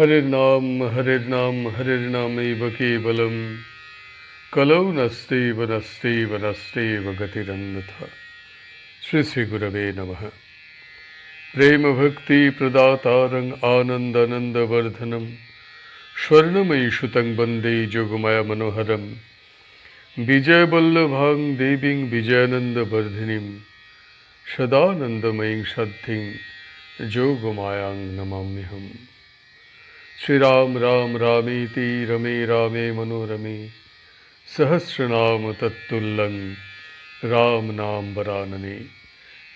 हरिर्नाम हरिर्नाम हरिर्नामैव केवलं कलौ नस्त्यैव नस्त्यैव नस्त्यैव गतिरन्यथा श्री श्री गुरवे नमः। प्रेमभक्तिप्रदातारम् आनन्दानन्दवर्धनं जोगमायामनोहरं विजयवल्लभां देवीं विजयानन्दवर्धिनीं। सदानन्दमयीं सद्धिं जोगमायां नमाम्यहम्। শ্রীরাম রাম রামেতি রমে রামে মনোরমে সহস্রনাম তত্তুল্লং রাম নাম বরাননে।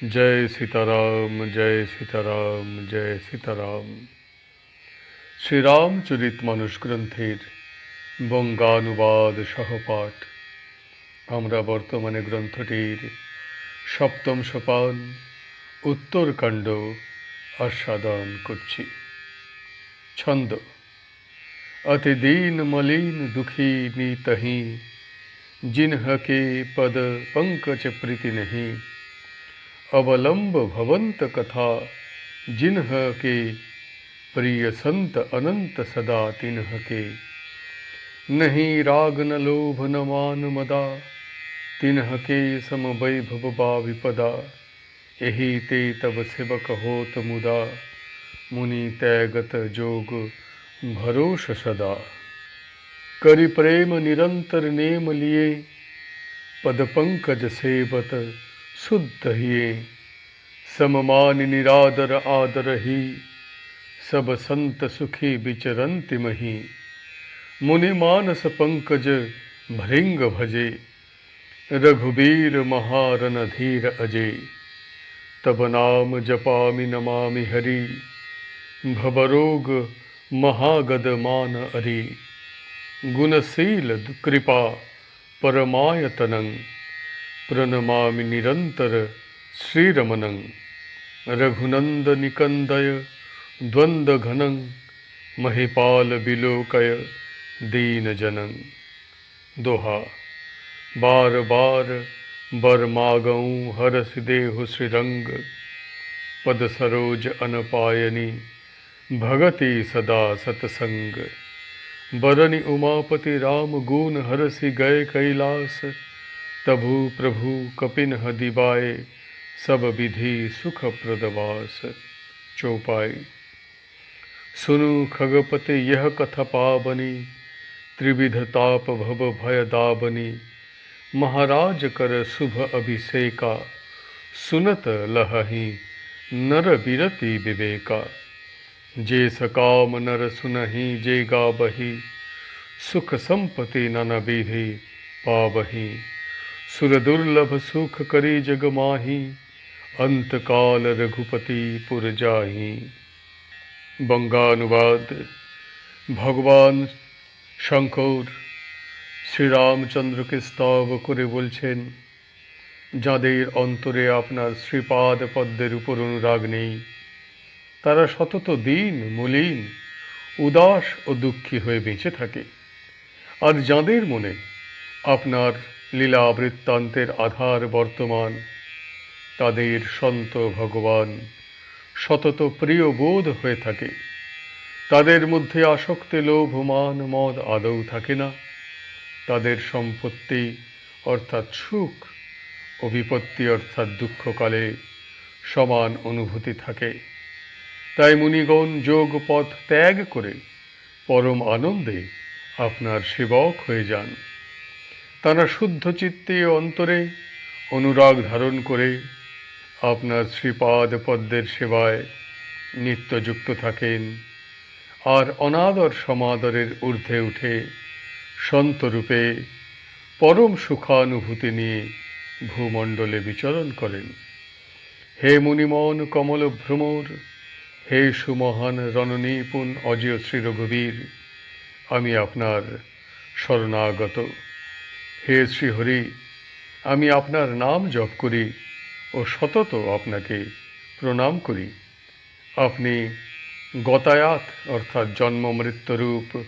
জয় সীতারাম জয় সীতারাম জয় সীতারাম। শ্রীরামচরিত মানুষ গ্রন্থের বঙ্গানুবাদ সহপাঠ। আমরা বর্তমানে গ্রন্থটির সপ্তম সোপান, উত্তরকাণ্ড আস্বাদন করছি। छंद। अति दीन मलिन दुखी नीतही जिन्ह के पद पंकज प्रीति नहीं। अवलंब भवंत कथा, जिन्ह के प्रिय संत अनंत सदा तिन्ह के। नहीं राग न लोभ न मान मदा, तिन्ह के सम वैभव बा विपदा यही ते तब सेवक होत मुदा। मुनि तैगत जोग भरोस सदा। करि प्रेम निरंतर नेम लिए, पद पंकज सेवत शुद्ध हिए सममान निरादर आदर ही, सब संत सुखी विचरंति मही। मुनि मानस पंकज भृंग भजे, रघुबीर महारन धीर अजय तब नाम जपामि नमामि हरि। भवरोग महागद मान अरि। गुणशील कृपा परमायतनं। प्रणमामि निरन्तर श्रीरमणं रघुनन्दनिकन्दय द्वन्द्वघनं। महिपाल विलोकय दीनजनं। दोहा। बार बार मागऊँ हरस देहु श्रीरंग। पद सरोज अनपायनी भगति सदा सतसंग। बरनि उमापति राम गुण हरसि गए कैलास। तभु प्रभु कपिन दिवाए सब विधि सुख प्रदवास चौपाई। सुनु खगपति यह कथ पावनी, त्रिविध ताप भव भय दाबनी। महाराज कर शुभ अभिषेका, सुनत लहही नर विरति विवेका। जे सकाम नर सुनहि जे गाबही सुख संपत्ति नन विधि पावही सुर दुर्लभ सुख करी जग माही अंत काल रघुपति पुर जाही বঙ্গানুবাদ ভগবান শঙ্কর শ্রীরামচন্দ্রকে স্তব করে বলছেন যাদের অন্তরে আপনার শ্রীপাদ পদ্মের উপর অনুরাগ নেই তারা সতত দিন, মলিন, উদাস ও দুঃখী হয়ে বেঁচে থাকে। আর যাঁদের মনে আপনার লীলা বৃত্তান্তের আধার বর্তমান, তাদের সন্ত ভগবান সতত প্রিয় বোধ হয়ে থাকে। তাদের মধ্যে আসক্তি লোভ, মান, মদ আদৌ থাকে না। তাদের সম্পত্তি অর্থাৎ সুখ ও বিপত্তি অর্থাৎ দুঃখকালে সমান অনুভূতি থাকে। তাই মুনিগণ যোগ পথ ত্যাগ করে পরম আনন্দে আপনার সেবক হয়ে যান। তারা শুদ্ধ চিত্তে অন্তরে অনুরাগ ধারণ করে আপনার শ্রীপাদ পদ্মের সেবায় নিত্যযুক্ত থাকেন আর অনাদর সমাদরের ঊর্ধ্বে উঠে সন্তরূপে পরম সুখানুভূতি নিয়ে ভূমণ্ডলে বিচরণ করেন। হে মুনিমন কমল ভ্রমর হে সুমহান রণনিপুণ অজয় শ্রী রঘুবীর আমি আপনার শরণাগত। হে শ্রীহরি, আমি আপনার নাম জপ করি ও সতত আপনাকে প্রণাম করি। আপনি গতায়াত, অর্থাৎ জন্ম মৃত্যুরূপ,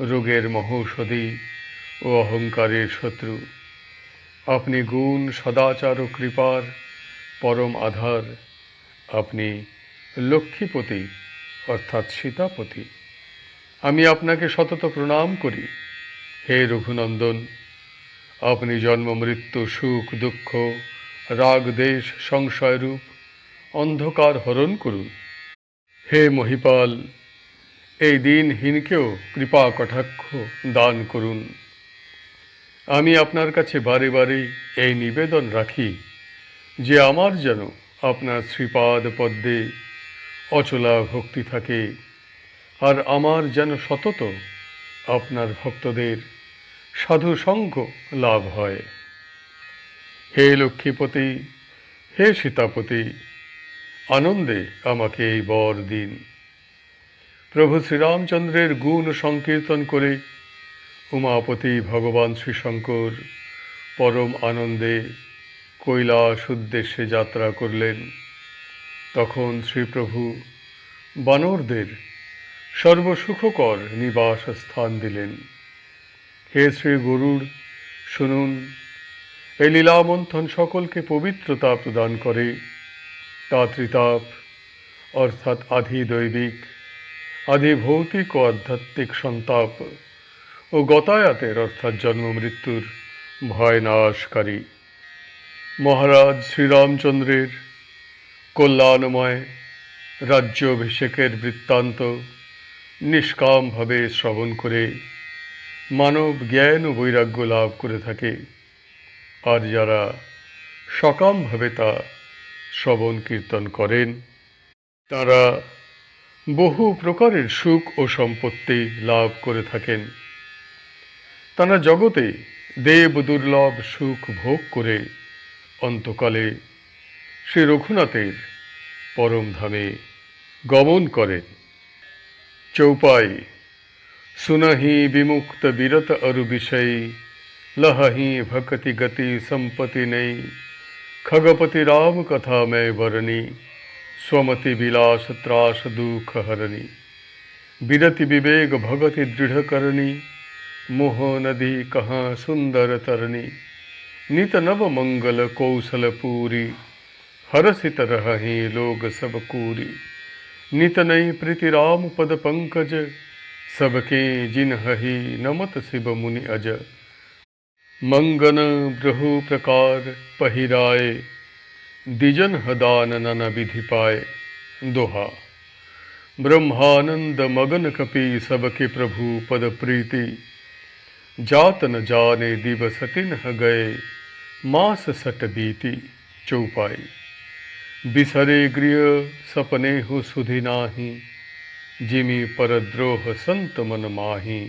রোগের মহৌষধি ও অহংকারের শত্রু। আপনি গুণ, সদাচার ও কৃপার পরম আধার। আপনি লক্ষ্মীপতি, অর্থাৎ সীতাপতি। আমি আপনাকে সতত প্রণাম করি। হে রঘুনন্দন, আপনি জন্ম, মৃত্যু, সুখ, দুঃখ, রাগ, দেশ সংশয়রূপ অন্ধকার হরণ করুন। হে মহিপাল, এই দিনহীনকেও কৃপা কটাক্ষ দান করুন। আমি আপনার কাছে বারে বারে এই নিবেদন রাখি যে আমার যেন আপনার শ্রীপাদ পদ্মে অচলা ভক্তি থাকে। আর আমার যেন সতত আপনার ভক্তদের সাধু সঙ্গ লাভ হয়। হে লক্ষ্মীপতি, হে সীতাপতি, আনন্দে আমাকে এই বর দিন। প্রভু শ্রীরামচন্দ্রের গুণ সংকীর্তন করে উমাপতি ভগবান শ্রীশঙ্কর পরম আনন্দে কৈলাস উদ্দেশ্যে যাত্রা করলেন। তখন শ্রীপ্রভু বানরদের সর্বসুখকর নিবাস স্থান দিলেন। হে শ্রী গরুড় শুনুন, এই লীলামন্থন সকলকে পবিত্রতা প্রদান করে তাতৃতাপ অর্থাৎ আধি দৈবিক, আধি ভৌতিক ও আধ্যাত্মিক সন্তাপ ও গতায়াতের, অর্থাৎ জন্ম মৃত্যুর ভয় নাশকারী। মহারাজ শ্রীরামচন্দ্রের কল্যাণময় রাজ্য অভিষেকের বৃত্তান্ত নিষ্কামভাবে শ্রবণ করে মানব জ্ঞান ও বৈরাগ্য লাভ করে থাকে। আর যারা সকামভাবে তা শ্রবণ কীর্তন করেন, তারা বহু প্রকারের সুখ ও সম্পত্তি লাভ করে থাকেন। তারা জগতে দেব দুর্লভ সুখ ভোগ করে অন্তকালে শ্রী রঘুনাথের পরম ধামে গমন করেন চৌপাই सुनहि विमुक्त विरत अरु विषय लहहि भक्ति गति संपत्ति नहीं खगपति राम कथा मैं वरनी स्वमति विलास त्रास दुख हरनी विरति विवेक भगति दृढ़ करनी मोह नदी कहाँ सुंदर तरनी नित नव मंगल कौशल पूरी हरसित रही लोग सब कूरी। नित नई प्रीति राम पद पंकज, सबके जिन हहि नमत शिव मुनि अज। मंगन ब्रहु प्रकार पहिराए, दिजन हदान नन विधि पाए। दोहा, ब्रह्मानंद मगन कपि सबके प्रभु पद प्रीति। जात न जाने दिवस तिन गए, मास सट बीती चौपाई। बिसरे गृह सपने हो सुधि नाही, जिमी परद्रोह संत मन माही।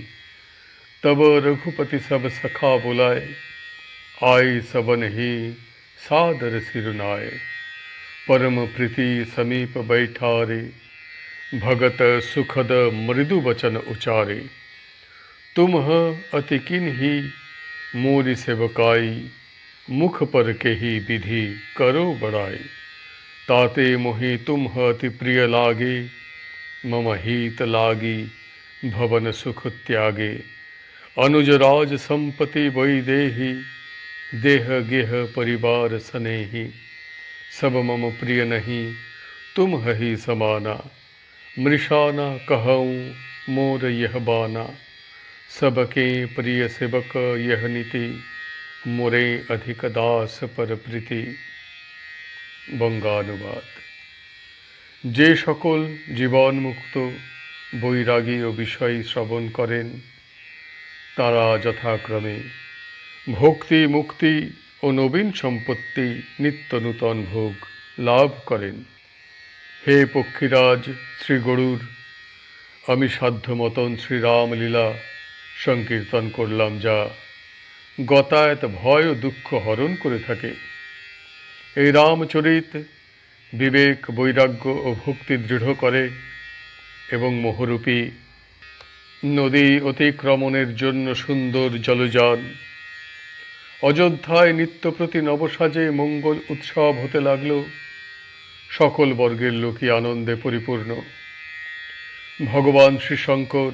तब रघुपति सब सखा बुलाए आई सबन ही सादर सिरुनाए परम प्रीति समीप बैठारे, भगत सुखद मृदु वचन उचारे। तुम अति किन ही, मोरी सेवकाई, मुख पर के ही विधि करो बड़ाई ताते मोहि तुम ह अति प्रिय लागे, मम हित लागी, भवन सुख त्यागे। अनुज राज संपत्ति वै देहि, देह गेह परिवार सनेहि। सब मम प्रिय नहीं, तुम हही समाना। मृषाना कहऊँ, मोर यह बाना। सबके प्रिय सेवक यह नीति, मोरे अधिक दास पर प्रीति। বঙ্গানুবাদ। যে সকল জীবনমুক্ত, বৈরাগী ও বিষয় শ্রবণ করেন, তারা যথাক্রমে ভক্তি, মুক্তি ও নবীন সম্পত্তি নিত্য নূতন ভোগ লাভ করেন। হে পক্ষীরাজ শ্রী গরুর আমি সাধ্য মতন শ্রীরামলীলা সংকীর্তন করলাম যা গতায়ত ভয় ও দুঃখ হরণ করে থাকে। এই রামচরিত বিবেক, বৈরাগ্য ও ভক্তি দৃঢ় করে এবং মোহরূপী নদী অতিক্রমণের জন্য সুন্দর জলযান। অযোধ্যায় নিত্যপ্রতি নবসাজে মঙ্গল উৎসব হতে লাগল। সকল বর্গের লোকই আনন্দে পরিপূর্ণ। ভগবান শ্রীশঙ্কর,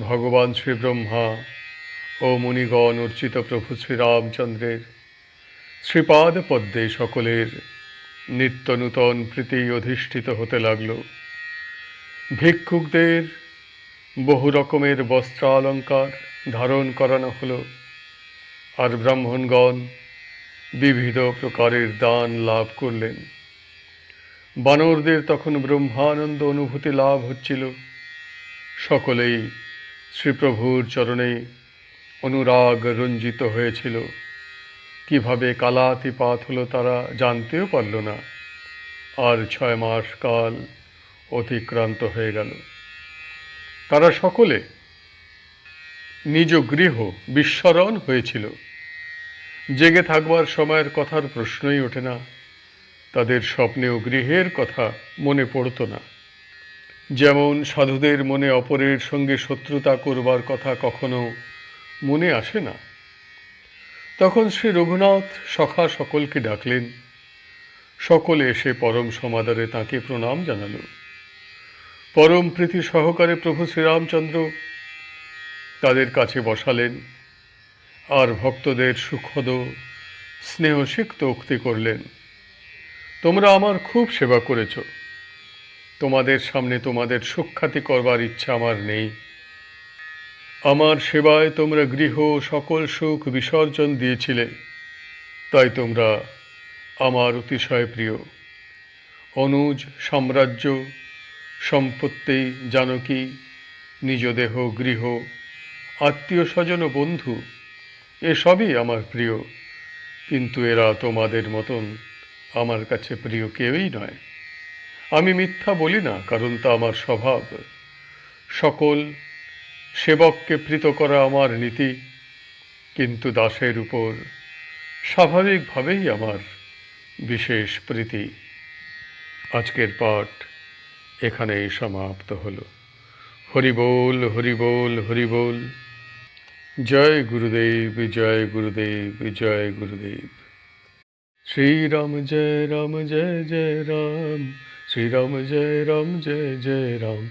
ভগবান শ্রী ব্রহ্মা ও মুনিগণ অর্চিত প্রভু শ্রীরামচন্দ্রের শ্রীপাদ পদ্মে সকলের নিত্য নূতন প্রীতি অধিষ্ঠিত হতে লাগল। ভিক্ষুকদের বহু রকমের বস্ত্রালঙ্কার ধারণ করানো হলো আর ব্রাহ্মণগণ বিবিধ প্রকারের দান লাভ করলেন। বানরদের তখন ব্রহ্মানন্দ অনুভূতি লাভ হচ্ছিল। সকলেই শ্রীপ্রভুর চরণে অনুরাগ রঞ্জিত হয়েছিল। কীভাবে কালাতিপাত হলো তারা জানতেও পারল না। আর ছয় মাস কাল অতিক্রান্ত হয়ে গেল। তারা সকলে নিজ গৃহ বিস্মরণ হয়েছিল। জেগে থাকবার সময়ের কথার প্রশ্নই ওঠে না। তাদের স্বপ্নেও গৃহের কথা মনে পড়তো না। যেমন সাধুদের মনে অপরের সঙ্গে শত্রুতা করবার কথা কখনো মনে আসে না। তখন শ্রী রঘুনাথ সখা সকলকে ডাকলেন। সকলে এসে পরম সমাদরে তাঁকে প্রণাম জানালো। পরম প্রীতি সহকারে প্রভু শ্রীরামচন্দ্র তাদের কাছে বসালেন আর ভক্তদের সুখদ, স্নেহসিক্ত উক্তি করলেন, তোমরা আমার খুব সেবা করেছ। তোমাদের সামনে তোমাদের সুখ্যাতি করবার ইচ্ছা আমার নেই। আমার সেবায় তোমরা গৃহ সকল সুখ বিসর্জন দিয়েছিলে। তাই তোমরা আমার অতিশয় প্রিয়। অনুজ, সাম্রাজ্য, সম্পত্তি, জানকী, নিজ দেহ, গৃহ আত্মীয় স্বজন ও বন্ধু এসবই আমার প্রিয়। কিন্তু এরা তোমাদের মতন আমার কাছে প্রিয় কেউই নয়। আমি মিথ্যা বলি না, কারণ তা আমার স্বভাব। সকল সেবককে প্রীত করা আমার নীতি, কিন্তু দাসের উপর স্বাভাবিকভাবেই আমার বিশেষ প্রীতি। আজকের পাঠ এখানেই সমাপ্ত হলো। হরিবোল হরিবোল হরিবোল। জয় গুরুদেব জয় গুরুদেব জয় গুরুদেব। শ্রীরাম জয় রাম, জয় জয় রাম। শ্রীরাম জয় রাম, জয় জয় রাম।